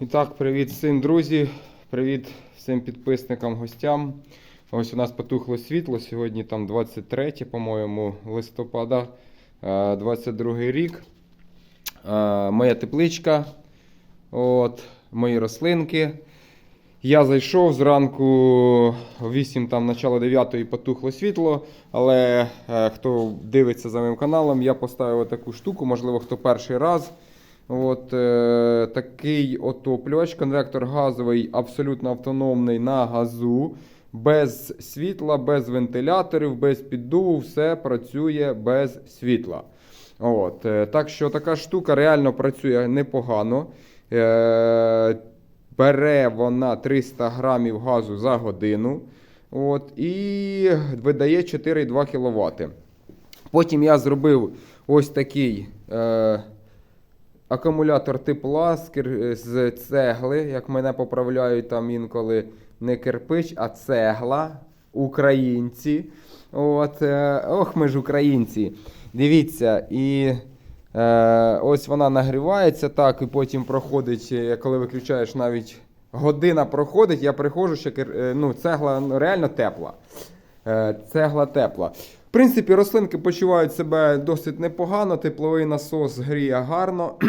І так, привіт всім друзі, привіт всім підписникам, гостям. Ось у нас потухло світло. Сьогодні там 23, по-моєму, листопада, е, 22 рік. Е, Моя тепличка, от, мої рослинки. Я зайшов зранку о 8, там, начало 9 потухло світло. Але е, хто дивиться за моїм каналом, я поставив таку штуку, можливо, хто перший раз. От е, такий отоплювач, конвектор газовий, абсолютно автономний на газу, без світла, без вентиляторів, без піддуву, все працює без світла. От, е, так що така штука реально працює непогано. Е, бере вона 300 грамів газу за годину. От, і видає 4,2 кВт. Потім я зробив ось такий. Е, Акумулятор тепла кир- з цегли, як мене поправляють там інколи не кирпич, а цегла. Українці. От, е, ох, ми ж українці. Дивіться, і е, ось вона нагрівається так, і потім проходить, е, коли виключаєш навіть година проходить, я приходжу, ще е, ну, цегла ну, реально тепла. Е, Цегла тепла. В принципі, рослинки почувають себе досить непогано, тепловий насос гріє гарно.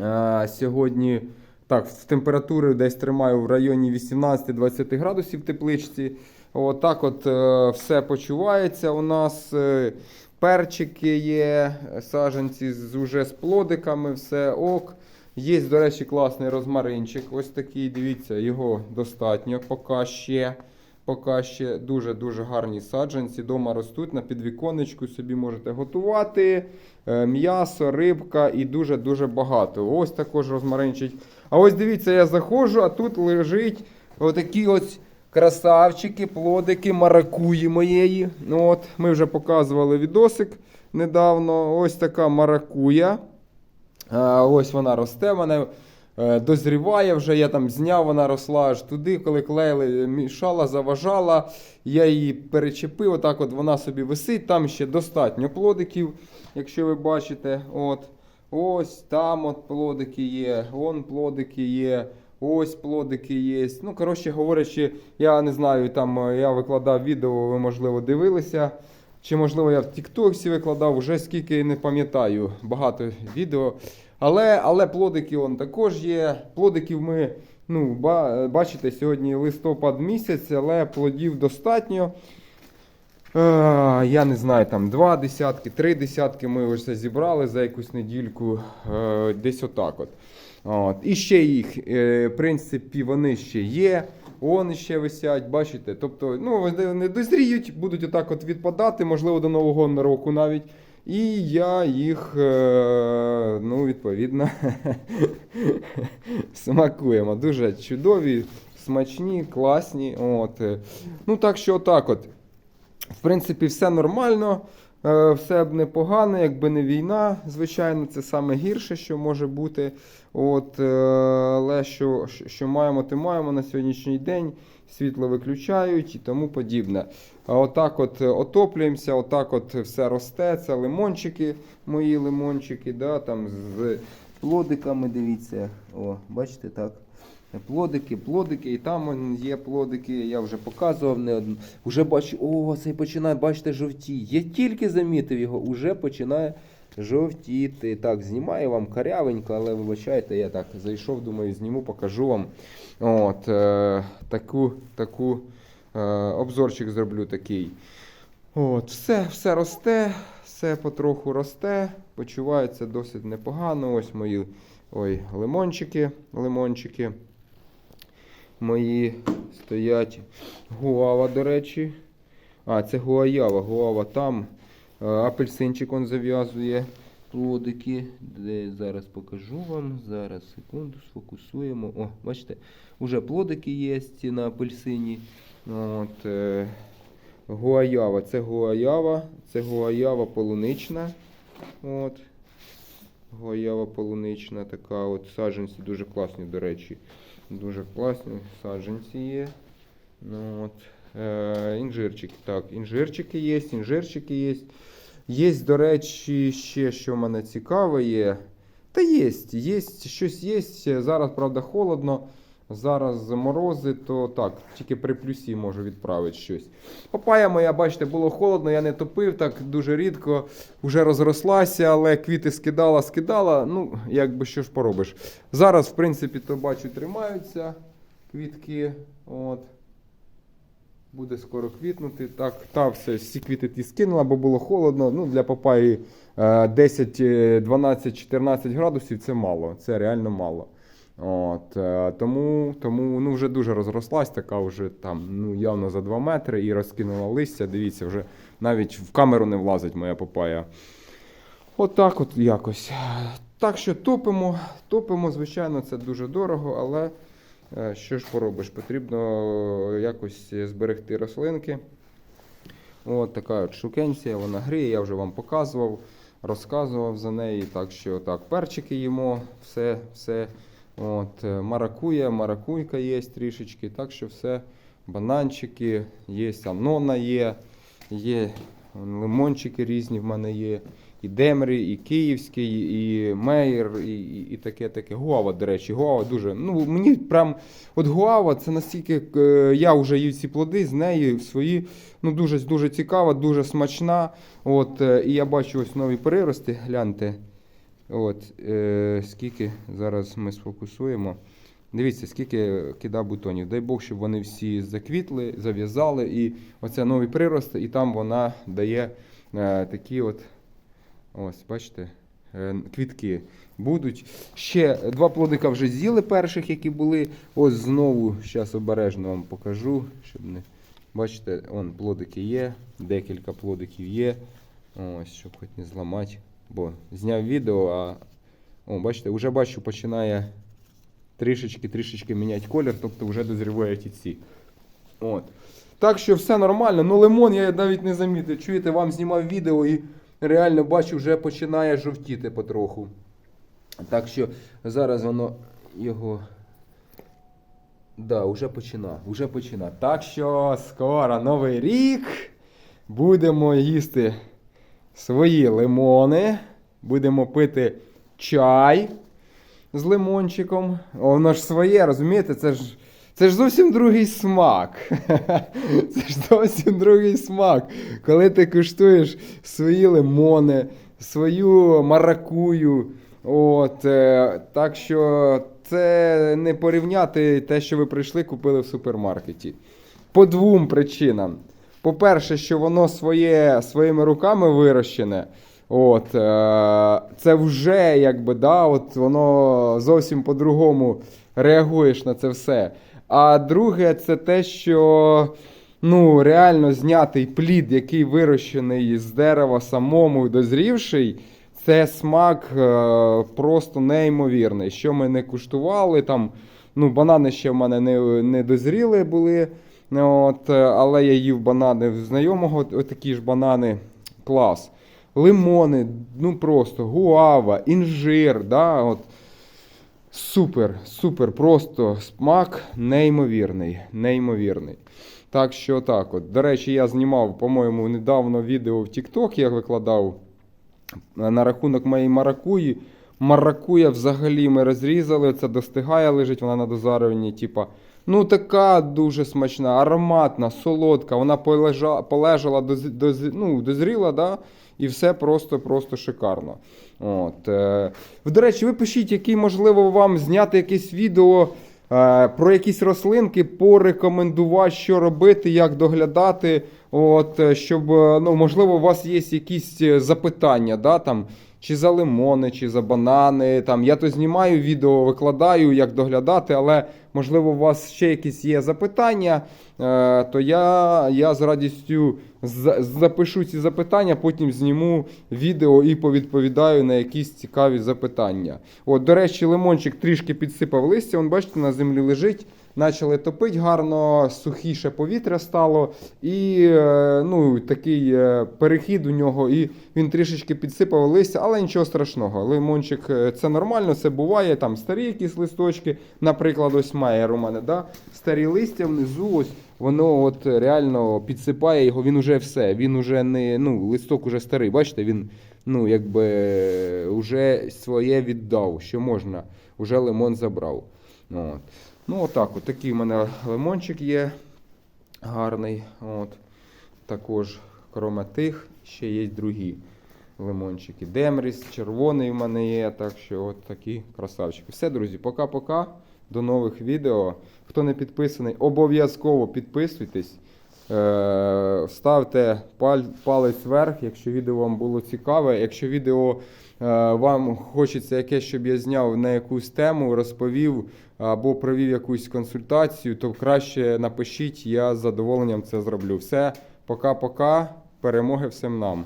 Е, Сьогодні так, в температури десь тримаю в районі 18-20 градусів тепличці. Отак от е, все почувається у нас. Е, Перчики є, саджанці з, уже з плодиками, все ок. Є, до речі, класний розмаринчик. Ось такий, дивіться, його достатньо поки ще. Поки ще дуже-дуже гарні саджанці. Дома ростуть на підвіконечку, собі можете готувати. Е, М'ясо, рибка і дуже-дуже багато. Ось також розмаринчик. А ось дивіться, я заходжу, а тут лежить отакі ось красавчики, плодики маракуї моєї. Ну, от, ми вже показували відосик недавно. Ось така маракуя. Ось вона росте, вона дозріває вже. Я там зняв, вона росла аж туди, коли клеїли, мішала, заважала. Я її перечепив. Отак от вона собі висить. Там ще достатньо плодиків, якщо ви бачите. От. Ось там от плодики є, вон плодики є. Ось плодики є. Ну, коротше говорячи, я не знаю, там е, я викладав відео, ви, можливо, дивилися. Чи, можливо, я в Тіктоксі викладав, вже скільки не пам'ятаю, багато відео. Але, але плодики он також є. Плодиків ми, ну, бачите, сьогодні листопад місяць, але плодів достатньо. Е, я не знаю, там два десятки, три десятки ми ось зібрали за якусь недільку, е, десь отак от. От. І ще їх, е, в принципі, вони ще є. Вони ще висять, бачите? Тобто, ну, вони дозріють, будуть отак от відпадати, можливо, до Нового року навіть. І я їх, е, ну, відповідно, смакуємо. Дуже чудові, смачні, класні. От. Ну, так що отак от. В принципі, все нормально, е, все б непогано, якби не війна. Звичайно, це саме гірше, що може бути. От, е, але що, що- маємо, то маємо на сьогоднішній день. Світло виключають і тому подібне. А отак от е, отоплюємося, отак от все росте. Це лимончики, мої лимончики, да, там з плодиками, дивіться. О, бачите так. Плодики, плодики, і там є плодики, я вже показував не одну. Уже бачу, о, цей починає, бачите, жовтіє. Я тільки замітив його, уже починає жовтіти. Так, знімаю вам карявенько, але вибачайте, я так зайшов, думаю, зніму, покажу вам. От, е, таку, таку е, обзорчик зроблю такий. От, все, все росте, все потроху росте, почувається досить непогано. Ось мої ой, лимончики, лимончики мої стоять. Гуава, до речі. А, це гуаява, гуава там. Е, Апельсинчик он зав'язує плодики. Де зараз покажу вам. Зараз секунду, сфокусуємо. О, бачите, уже плодики є на апельсині. От, е, гуаява, це гуаява, це гуаява полунична. От. Гуаява полунична, така от саджанці дуже класні, до речі. Дуже класні саджанці є. Ну, от. Е, інжирчики. Так, інжирчики є, інжирчики є. Є, до речі, ще що мене цікаве є. Та є, є, щось є. Зараз, правда, холодно. Зараз морози, то так, тільки при плюсі можу відправити щось. Папая моя, бачите, було холодно, я не топив так дуже рідко. Вже розрослася, але квіти скидала, скидала. Ну, якби що ж поробиш. Зараз, в принципі, то бачу, тримаються квітки. От. Буде скоро квітнути. Так, та все, всі квіти ті скинула, бо було холодно. Ну, для папаї е, 10, е, 12, 14 градусів це мало. Це реально мало. От, е, тому тому ну, вже дуже розрослась, така вже там ну, явно за 2 метри і розкинула листя. Дивіться, вже навіть в камеру не влазить моя папая. От так от якось. Так що топимо, топимо, звичайно, це дуже дорого, але що ж поробиш? Потрібно якось зберегти рослинки. От така от шукенція, вона гріє, я вже вам показував, розказував за неї. Так що так, перчики їмо, все, все. От, е, маракуя, маракуйка є трішечки, так що все, бананчики, є анона є, є лимончики різні в мене є. І Демрі, і Київський, і Мейер, і, і, таке таке. Гуава, до речі, Гуава дуже. Ну, мені прям от Гуава це настільки. е, Я вже їв ці плоди з неї свої. Ну, дуже дуже цікава, дуже смачна. От, е, і я бачу ось нові прирости. Гляньте. От, е, скільки зараз ми сфокусуємо. Дивіться, скільки кида бутонів. Дай Бог, щоб вони всі заквітли, зав'язали. І оце нові прирости, і там вона дає е, такі от. Ось, бачите, е, квітки будуть. Ще два плодика вже з'їли перших, які були. Ось знову, зараз обережно вам покажу, щоб не. Бачите, он плодики є, декілька плодиків є. Ось, щоб хоч не зламати. Бо зняв відео, а о, бачите, вже бачу, починає трішечки-трішечки міняти колір, тобто вже дозрівають і ці. От. Так що все нормально. Ну, лимон я навіть не замітив. Чуєте, вам знімав відео і реально бачу, вже починає жовтіти потроху. Так що зараз воно його. Да, вже почина, вже почина. Так що скоро новий рік. Будемо їсти свої лимони. Будемо пити чай з лимончиком. Воно ж своє, розумієте? Це ж, це ж зовсім другий смак. Це ж зовсім другий смак. Коли ти куштуєш свої лимони, свою маракую. От, е, так що це не порівняти те, що ви прийшли, купили в супермаркеті. По двом причинам. По-перше, що воно своє, своїми руками вирощене. От, е, це вже якби, да, от воно зовсім по-другому реагуєш на це все. А друге, це те, що ну, реально знятий плід, який вирощений з дерева самому дозрівший, це смак е, просто неймовірний. Що ми не куштували, там, ну, банани ще в мене не, не дозріли були. От, е, але я їв банани в знайомого, отакі ж банани клас. Лимони, ну просто гуава, інжир. Да, от. Супер, супер, просто смак неймовірний. неймовірний. Так що так от. До речі, я знімав, по-моєму, недавно відео в TikTok, я викладав на рахунок моєї маракуї. Маракуя взагалі ми розрізали, це достигає, лежить вона на дозарюванні. Типа, ну така дуже смачна, ароматна, солодка. Вона полежа, полежала, доз, доз, ну, дозріла, да? і все просто-просто шикарно. От, е. До речі, ви пишіть, який, можливо, вам зняти якесь відео. е, Про якісь рослинки порекомендувати, що робити, як доглядати. От, е, щоб, ну, можливо, у вас є якісь запитання, да, там, чи за лимони, чи за банани. Там, я то знімаю відео, викладаю, як доглядати, але можливо, у вас ще якісь є запитання, е, то я, я з радістю за- запишу ці запитання, потім зніму відео і повідповідаю на якісь цікаві запитання. От, до речі, лимончик трішки підсипав листя, он, бачите, на землі лежить. Почали топити гарно, сухіше повітря стало, і е, ну, такий е, перехід у нього, і він трішечки підсипав листя, але нічого страшного. Лимончик е, це нормально, це буває. Там старі якісь листочки, наприклад, ось Майер у мене, да? старі листя внизу, ось воно от реально підсипає його, він уже все. Він уже не ну, листок уже старий. Бачите, він ну, якби вже своє віддав, що можна, вже лимон забрав. От. Ну, отак, от такий у мене лимончик є гарний. От. Також, крім тих, ще є другі лимончики. Демріс, червоний в мене є. Так що от такі красавчики. Все, друзі, пока-пока. До нових відео. Хто не підписаний, обов'язково підписуйтесь. Е, ставте палець вверх, якщо відео вам було цікаве. Якщо відео вам хочеться якесь, щоб я зняв на якусь тему, розповів або провів якусь консультацію, то краще напишіть, я з задоволенням це зроблю. Все, пока-пока. Перемоги всім нам.